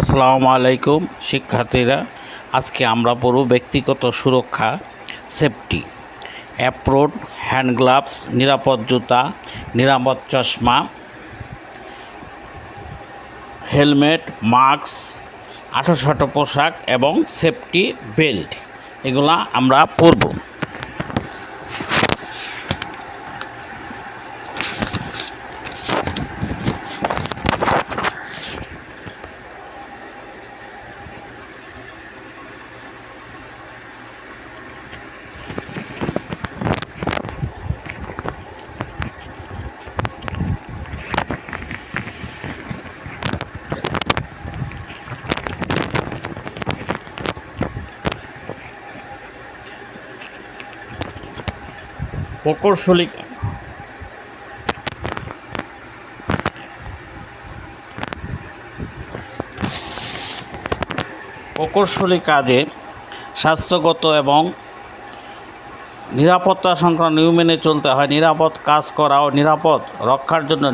আসসালামু আলাইকুম, শিক্ষার্থীরা। আজকে আমরা পড়ব ব্যক্তিগত সুরক্ষা সেফটি অ্যাপ্রোড হ্যান্ড গ্লাভস নিরাপদ জুতা, নিরাপদ চশমা হেলমেট মাস্ক আঠো ছাটো পোশাক এবং সেফটি বেল্ট এগুলা আমরা পরব প্রকৌশলী প্রকৌশলী কাজে স্বাস্থ্যগত এবং নিরাপত্তা সংক্রান্ত নিয়ম মেনে চলতে হয়। নিরাপদ কাজ করা ও নিরাপদ রক্ষার জন্য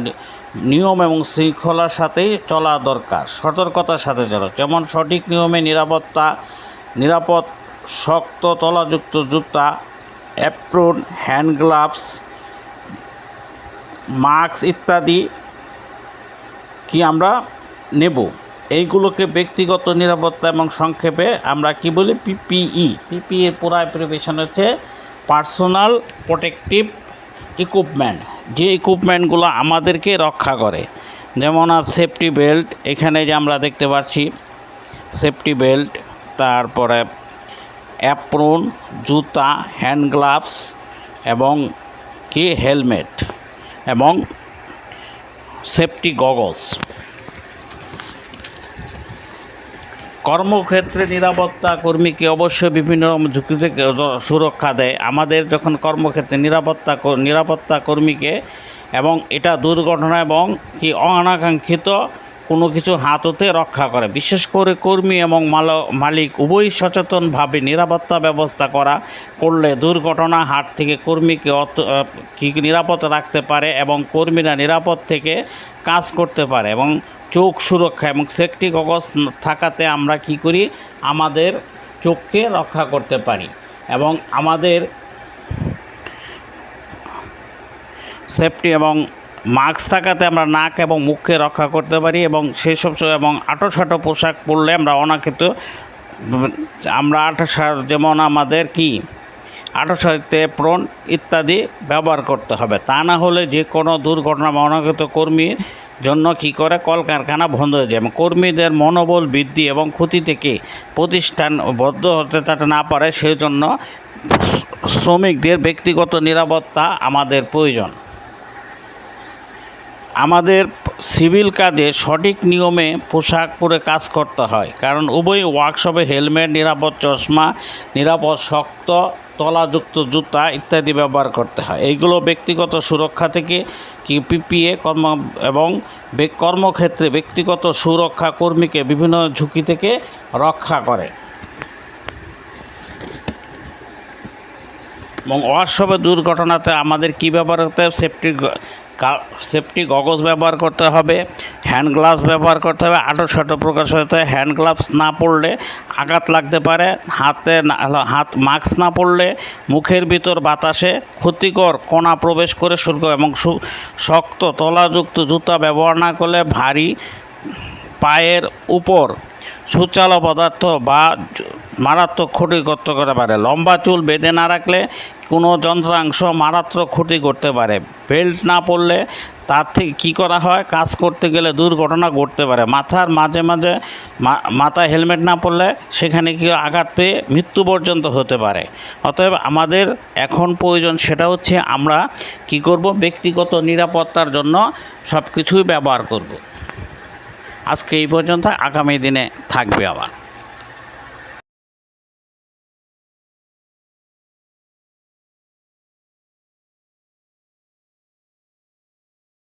নিয়ম এবং শৃঙ্খলার সাথেই চলা দরকার, সতর্কতার সাথে চলা। যেমন সঠিক নিয়মে নিরাপত্তা, নিরাপদ, শক্ত, তলাযুক্ত জুতা অ্যাপ্রন হ্যান্ড গ্লাভস মাস্ক ইত্যাদি কি আমরা নেব? এইগুলোকে ব্যক্তিগত নিরাপত্তা এবং সংক্ষেপে আমরা কি বলি? পিপিই পিপিই এর পুরো অ্যাপ্রিভেশন হচ্ছে পার্সোনাল প্রোটেকটিভ ইকুইপমেন্ট যে ইকুইপমেন্টগুলো আমাদেরকে রক্ষা করে। যেমন আর সেফটি বেল্ট এখানে যে আমরা দেখতে পাচ্ছি সেফটি বেল্ট তারপরে অ্যাপ্রন, জুতা, হ্যান্ড গ্লাভস এবং কি হেলমেট এবং সেফটি গগলস। কর্মক্ষেত্রে নিরাপত্তা কর্মীকে অবশ্যই বিভিন্ন রকম ঝুঁকি থেকে সুরক্ষা দেয়। আমাদের যখন কর্মক্ষেত্রে নিরাপত্তা নিরাপত্তা কর্মীকে এবং এটা দুর্ঘটনা এবং কি অনাকাঙ্ক্ষিত কোনো কিছু হাত হতে রক্ষা করে। বিশেষ করে কর্মী এবং মাল- মালিক উভয় সচেতনভাবে নিরাপত্তা ব্যবস্থা করা করলে দুর্ঘটনা হাত থেকে কর্মীকে অত কি নিরাপদ রাখতে পারে এবং কর্মীরা নিরাপদ থেকে কাজ করতে পারে এবং চোখ সুরক্ষা এবং সেফটি কাগজ থাকাতে আমরা কি করি? আমাদের চোখকে রক্ষা করতে পারি এবং আমাদের সেফটি এবং মাস্ক থাকাতে আমরা নাক এবং মুখকে রক্ষা করতে পারি এবং সেই সব এবং আটো ছাটো পোশাক পরলে আমরা অনাকৃত, আমরা আটো সা- যেমন আমাদের কি আটো সাহিত্যে প্রণ ইত্যাদি ব্যবহার করতে হবে। তা না হলে যে কোনো দুর্ঘটনা বা অনাগত কর্মীর জন্য কি করে? কলকারখানা বন্ধ হয়ে যায়। কর্মীদের মনোবল বৃদ্ধি এবং ক্ষতি থেকে প্রতিষ্ঠান বদ্ধ হতে তাতে না পারে সেই জন্য শ্রমিকদের ব্যক্তিগত নিরাপত্তা আমাদের প্রয়োজন। আমাদের সিভিল কাজে সঠিক নিয়মে পোশাক পরে কাজ করতে হয়। কারণ উভয় ওয়ার্কশপে হেলমেট নিরাপদ চশমা, নিরাপদ শক্ত, তলাযুক্ত জুতা ইত্যাদি ব্যবহার করতে হয়। এইগুলো ব্যক্তিগত সুরক্ষা থেকে কি পিপিএ কর্ম এবং কর্মক্ষেত্রে ব্যক্তিগত সুরক্ষা কর্মীকে বিভিন্ন ঝুঁকি থেকে রক্ষা করে। এবং ওয়ার্কশপে দুর্ঘটনাতে আমাদের কী ব্যবহার করতে সেফটি সেফটি গগজ ব্যবহার করতে হবে, হ্যান্ড গ্লাভস ব্যবহার করতে হবে আটো ছাটো প্রকাশ হতে হ্যান্ড গ্লাভস না পরলে আঘাত লাগতে পারে, হাতে হাত মাস্ক না পরলে মুখের ভিতর বাতাসে ক্ষতিকর কণা প্রবেশ করে শুরু করে এবং শক্ত তলাযুক্ত জুতা ব্যবহার না করলে ভারী পায়ের উপর সুচালো পদার্থ বা মারাত্মক ক্ষতি করতে পারে। লম্বা চুল বেঁধে না রাখলে কোনো যন্ত্রাংশ মারাত্মক ক্ষতি করতে পারে। বেল্ট না পরলে তার থেকে কী করা হয়? কাজ করতে গেলে দুর্ঘটনা ঘটতে পারে। মাথার মাঝে মাঝে মাথায় হেলমেট না পরলে সেখানে কি আঘাত পেয়ে মৃত্যু পর্যন্ত হতে পারে। অতএব আমাদের এখন প্রয়োজন সেটা হচ্ছে আমরা কি করব? ব্যক্তিগত নিরাপত্তার জন্য সব কিছুই ব্যবহার করব। আজকে এই পর্যন্ত, আগামী দিনে থাকবে আবার।